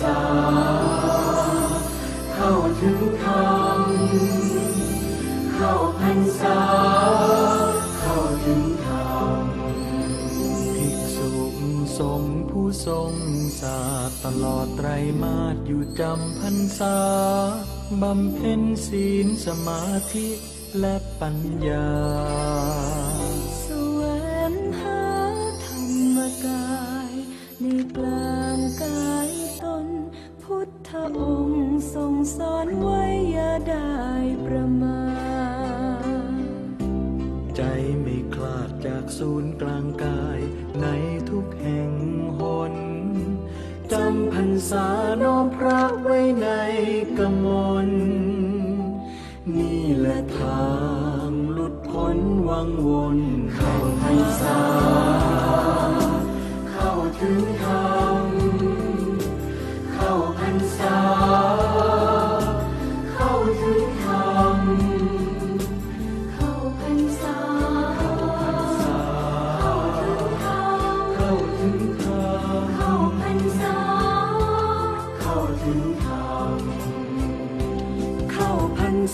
ษา เข้าถึงธรรมเข้าพรรษา เข้าถึงธรรมภิกษุสงฆ์ผู้ทรงศาสตร์ตลอดไตรมาสอยู่จำพรรษาบำเพ็ญศีลสมาธิและปัญญาสวงหาธรรมกายในกลา ทธองค์ทรงสอนไว้อย่าได้ประมาทใจไม่คลาดจากศูนย์กลางกายในทุกแห่งหนจำพรรษาน้อมพระไว้ใน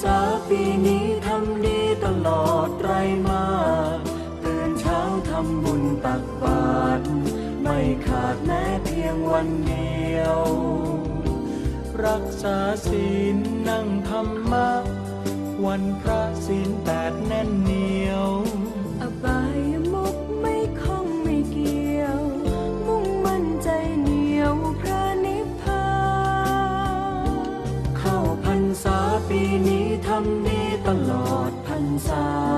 ษาปีนี้ทำดีตลอดไตรมาตื่นเช้าทำบุญตักบาตรไม่ขาดแม้เพียงวันเดียว รักษาศีลนั่งธรรมะ วันพระศีลแปดแน่นเหนียวำดีตลอดพรรษา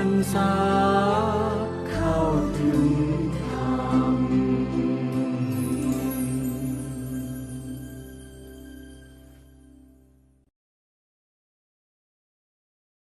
thân xa.